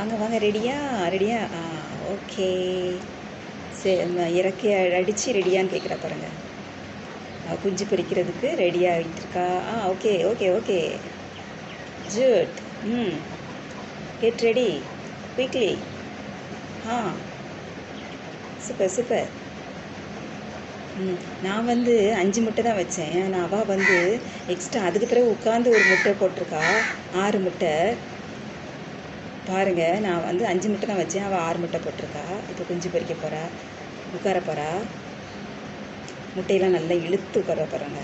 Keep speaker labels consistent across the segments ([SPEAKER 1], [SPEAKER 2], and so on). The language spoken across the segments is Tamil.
[SPEAKER 1] வாங்க வாங்க ரெடியா ரெடியா ஆ ஓகே சரி இறக்கி அடித்து ரெடியான்னு கேட்குறா பாருங்க. குஞ்சு பொரிக்கிறதுக்கு ரெடி ஆகிட்டு இருக்கா ஆ ஓகே ஓகே ஓகே ஜூட் ம். கெட் ரெடி குயிக்லி ஆ. சூப்பர் சூப்பர் ம். நான் வந்து அஞ்சு முட்டை தான் வச்சேன். ஆனால் அவள் வந்து எக்ஸ்ட்ரா அதுக்கு பிறகு உட்காந்து ஒரு முட்டை போட்டிருக்கா. ஆறு முட்டை. பாருங்கள் நான் வந்து அஞ்சு முட்டை தான் வச்சேன். அவள் ஆறு முட்டை போட்டிருக்கா. இப்போ குஞ்சு பொறிக்க போகிறா உட்கார போகிறா முட்டையெல்லாம் நல்லா இழுத்து உட்கார போகிறாங்க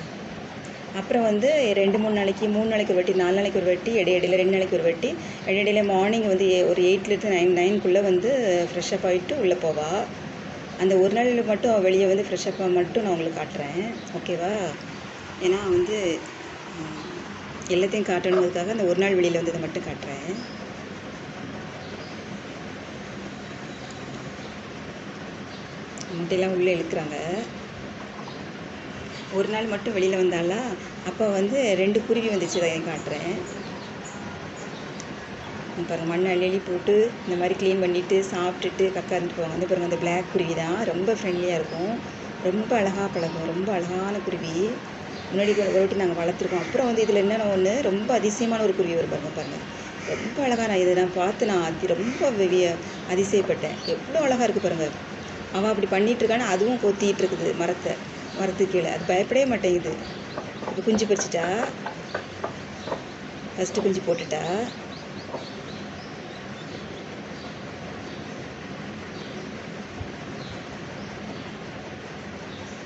[SPEAKER 1] அப்புறம் வந்து ரெண்டு மூணு நாளைக்கு மூணு நாளைக்கு ஒரு வாட்டி நாலு நாளைக்கு ஒரு வாட்டி இடையிடையில் ரெண்டு நாளைக்கு ஒரு வாட்டி இடையிடையில மார்னிங் வந்து ஒரு எயிட்லேருந்து நைன் நைன்குள்ளே வந்து ஃப்ரெஷ்ஷப் ஆகிட்டு உள்ளே போவா. அந்த ஒரு நாள் மட்டும் அவள் வெளியே வந்து ஃப்ரெஷ்அப் மட்டும் நான் உங்களுக்கு காட்டுறேன். ஓகேவா ஏன்னா வந்து எல்லாத்தையும் காட்டணுங்கிறதுக்காக அந்த ஒரு நாள் வெளியில் வந்ததை மட்டும் காட்டுறேன். முட்டையெல்லாம் உள்ளே இழுக்கிறாங்க. ஒரு நாள் மட்டும் வெளியில் வந்தாலா அப்போ வந்து ரெண்டு குருவி வந்துச்சு அதை காட்டுறேன்? பாருங்கள் மண்ணை அள்ளி அள்ளி போட்டு இந்த மாதிரி க்ளீன் பண்ணிவிட்டு சாப்பிட்டுட்டு கக்கா இருந்துட்டு போவாங்க. வந்து பாருங்கள் அந்த பிளாக் குருவி தான். ரொம்ப ஃப்ரெண்ட்லியாக இருக்கும். ரொம்ப அழகாக பழகும் ரொம்ப அழகான குருவி. முன்னாடி ஒரு வாட்டி நாங்கள் வளர்த்துருக்கோம். அப்புறம் வந்து இதில் என்னென்ன ஒன்று ரொம்ப அதிசயமான ஒரு குருவி ஒரு பாருங்க பாருங்கள் ரொம்ப அழகாக நான் இதை நான் பார்த்து நான் அதி ரொம்ப வெவிய அதிசயப்பட்டேன். எவ்வளோ அழகாக இருக்குது பாருங்கள் அவள் அப்படி பண்ணிட்டு இருக்கான்னு அதுவும் கொத்திட்டு இருக்குது மரத்தை மரத்துக்கு கீழே. அது பயப்படவே மாட்டேங்குது. இப்போ குஞ்சு பறிச்சிட்டா? ஃபஸ்ட்டு குஞ்சு போட்டுட்டா?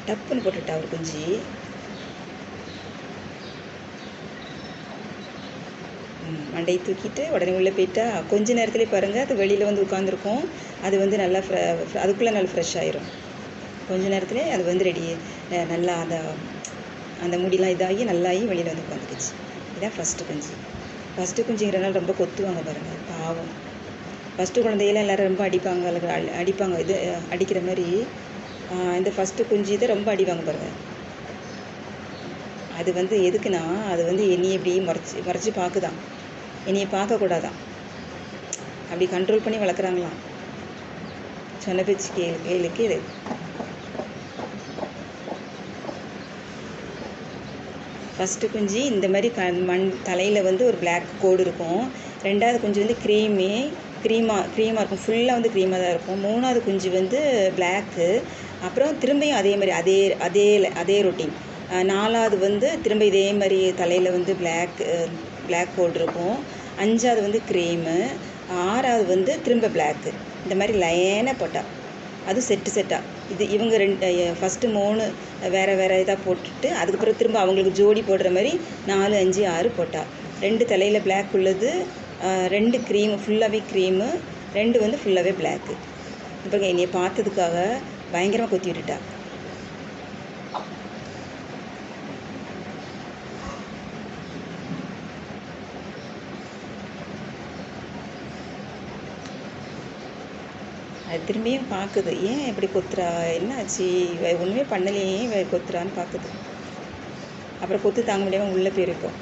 [SPEAKER 1] டப்புன்னு போட்டுட்டா ஒரு குஞ்சு? மண்டையை தூக்கிட்டு உடனே உள்ளே போயிட்டா கொஞ்ச நேரத்துலேயே பாருங்கள் அது வெளியில் வந்து உட்காந்துருக்கும் அது வந்து நல்லா ஃப்ர அதுக்குள்ளே நல்லா ஃப்ரெஷ் ஆயிரும். கொஞ்ச நேரத்துலேயே அது வந்து ரெடி நல்லா அந்த அந்த முடிலாம் இதாகி நல்லாகி வெளியில் வந்து உட்காந்துக்குச்சு இதான் ஃபஸ்ட்டு குஞ்சு. ஃபஸ்ட்டு குஞ்சுங்கிறனால ரொம்ப கொத்துவாங்க பாருங்கள் பாவம். ஃபஸ்ட்டு குழந்தையில எல்லோரும் ரொம்ப அடிப்பாங்க அல்லது அடிப்பாங்க இது அடிக்கிற மாதிரி. இந்த ஃபஸ்ட்டு குஞ்சு இதை ரொம்ப அடிவாங்க பாருங்கள் அது வந்து எதுக்குன்னா அது வந்து என்னையை இப்படி மறைச்சி மறைச்சி பார்க்குதான். என்னையை பார்க்கக்கூடாதான். அப்படி கண்ட்ரோல் பண்ணி வளர்க்குறாங்களாம். சொன்ன பேச்சு கேளு கேளு கேளு. ஃபஸ்ட்டு குஞ்சு இந்த மாதிரி க மண் தலையில் வந்து ஒரு பிளாக் கோடு இருக்கும். ரெண்டாவது குஞ்சு வந்து க்ரீமி க்ரீமாக க்ரீமாக இருக்கும். ஃபுல்லாக வந்து க்ரீமாக தான் இருக்கும். மூணாவது குஞ்சு வந்து பிளாக்கு அப்புறம் திரும்பியும் அதே மாதிரி அதே அதே அதே ரொட்டீன் நாலாவது வந்து திரும்ப இதே மாதிரி தலையில் வந்து Black பிளாக் கோடு இருக்கும். அஞ்சாவது வந்து க்ரீமு ஆறாவது வந்து திரும்ப பிளாக்கு இந்த மாதிரி லைனாக போட்டால் அது செட்டு செட்டாக இது இவங்க ரெண்டு ஃபஸ்ட்டு மூணு வேறு வேறு இதாக போட்டுட்டு அதுக்கப்புறம் திரும்ப அவங்களுக்கு ஜோடி போடுற மாதிரி நாலு அஞ்சு ஆறு போட்டால் ரெண்டு தலையில் பிளாக் உள்ளது ரெண்டு க்ரீம் ஃபுல்லாகவே க்ரீமு ரெண்டு வந்து ஃபுல்லாகவே பிளாக்கு இப்போ என்னையை பார்த்ததுக்காக பயங்கரமாக கொத்தி விட்டுட்டா. அது திரும்பியும் பார்க்குது. ஏன் இப்படி கொத்துறா? என்ன ஆச்சு இவ ஒன்றுமே பண்ணலையே ஏன் இவ கொத்துறான்னு பார்க்குது. அப்புறம் கொத்து தாங்க முடியாமல் உள்ளே போயிருக்கோம்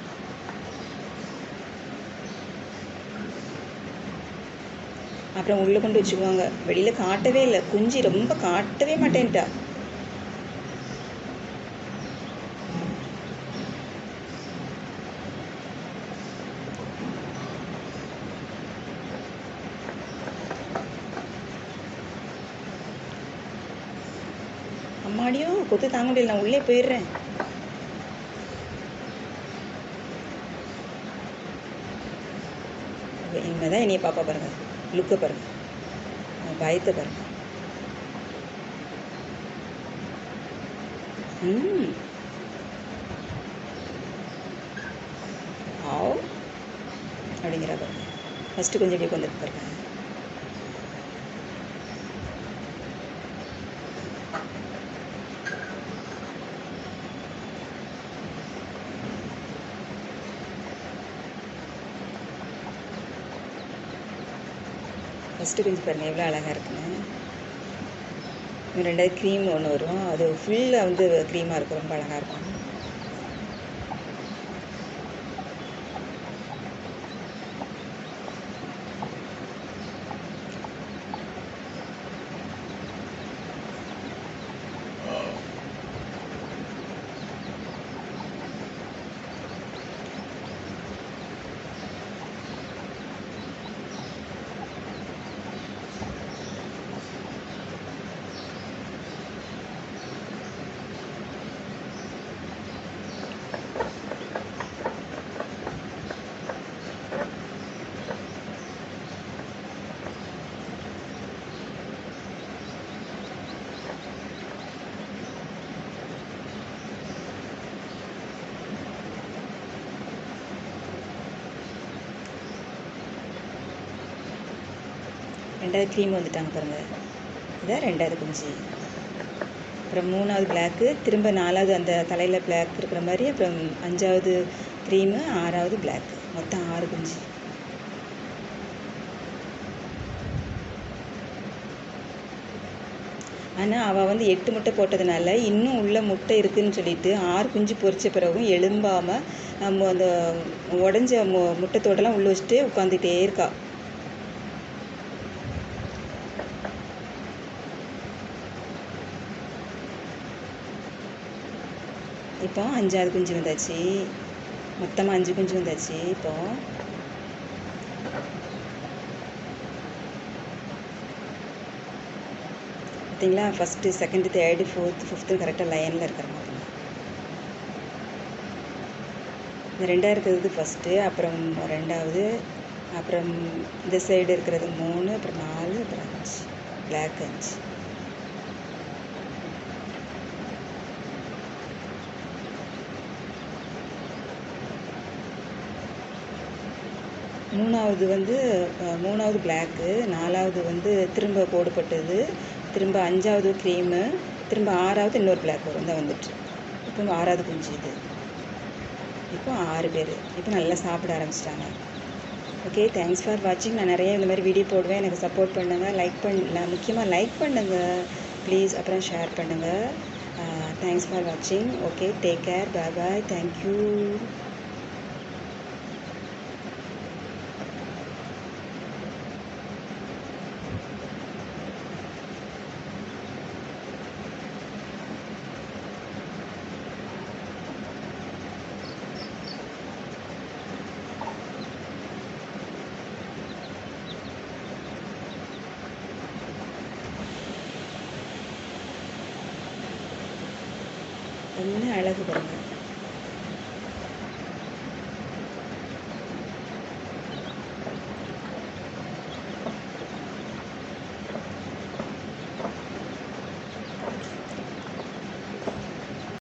[SPEAKER 1] அப்புறம் உள்ளே கொண்டு வச்சுக்குவாங்க. வெளியில் காட்டவே இல்லை. குஞ்சு ரொம்ப காட்டவே மாட்டேன்ட்டா. அம்மாடியும் கொத்து தாங்க முடியல நான் உள்ளே போயிடுறேன். இனிமேல் தான் என்னைய பாப்பா பாருங்க. லுக்கை பாருங்க. பயத்தை பாருங்க. ம் ஆவ். அப்படிங்கிறா பாருங்க. ஃபஸ்ட்டு கொஞ்சம் இப்படி கொண்டு பாருங்க. ஃபஸ்ட்டு கொஞ்சம் பாருங்கள் எவ்வளோ அழகாக இருக்குன்னு. ரெண்டாவது க்ரீம் ஒன்று வரும். அது ஃபுல்லாக வந்து க்ரீமாக இருக்கும். ரொம்ப அழகாக இருக்கும். ரெண்டாவது க்ரீம் வந்துட்டாங்க பாருங்கள் இதான் ரெண்டாவது குஞ்சு. அப்புறம் மூணாவது பிளாக்கு திரும்ப நாலாவது அந்த தலையில் பிளாக் இருக்கிற மாதிரி அப்புறம் அஞ்சாவது க்ரீமு ஆறாவது பிளாக் மொத்தம் ஆறு குஞ்சு. ஆனால் அவள் வந்து எட்டு முட்டை போட்டதுனால இன்னும் உள்ள முட்டை இருக்குதுன்னு சொல்லிட்டு ஆறு குஞ்சு பொறிச்ச பிறகும் எலும்பாமல் நம்ம அந்த உடஞ்ச மு முட்டைத்தோடெல்லாம் உள்ளே வச்சுட்டு உட்காந்துட்டே இருக்கா. இப்போ அஞ்சாவது குஞ்சு வந்தாச்சு. மொத்தமாக அஞ்சு குஞ்சு வந்தாச்சு. இப்போ பார்த்தீங்களா first second third fourth fifth கரெக்டாக லைனில் இருக்கிற மாதிரி. இந்த ரெண்டாக இருக்கிறது ஃபஸ்ட்டு அப்புறம் ரெண்டாவது அப்புறம் இந்த சைடு இருக்கிறது மூணு அப்புறம் நாலு அப்புறம் அஞ்சு. பிளாக் அஞ்சு. மூணாவது வந்து மூணாவது பிளாக்கு நாலாவது வந்து திரும்ப போடுபட்டது திரும்ப அஞ்சாவது க்ரீமு திரும்ப ஆறாவது இன்னொரு பிளாக் வரும். தான் வந்துட்டு. இப்போ ஆறாவது குஞ்சு இது. இப்போ ஆறு பேர். இப்போ நல்லா சாப்பிட ஆரம்பிச்சிட்டாங்க. ஓகே தேங்க்ஸ் ஃபார் வாட்சிங் நான் நிறைய இந்த மாதிரி வீடியோ போடுவேன். எனக்கு சப்போர்ட் பண்ணுங்கள் லைக் பண்ண முக்கியமாக லைக் பண்ணுங்கள் ப்ளீஸ் அப்புறம் ஷேர் பண்ணுங்கள் தேங்க்ஸ் ஃபார் வாட்சிங் okay take care bye bye thank you என்ன அழகு பாருங்கள்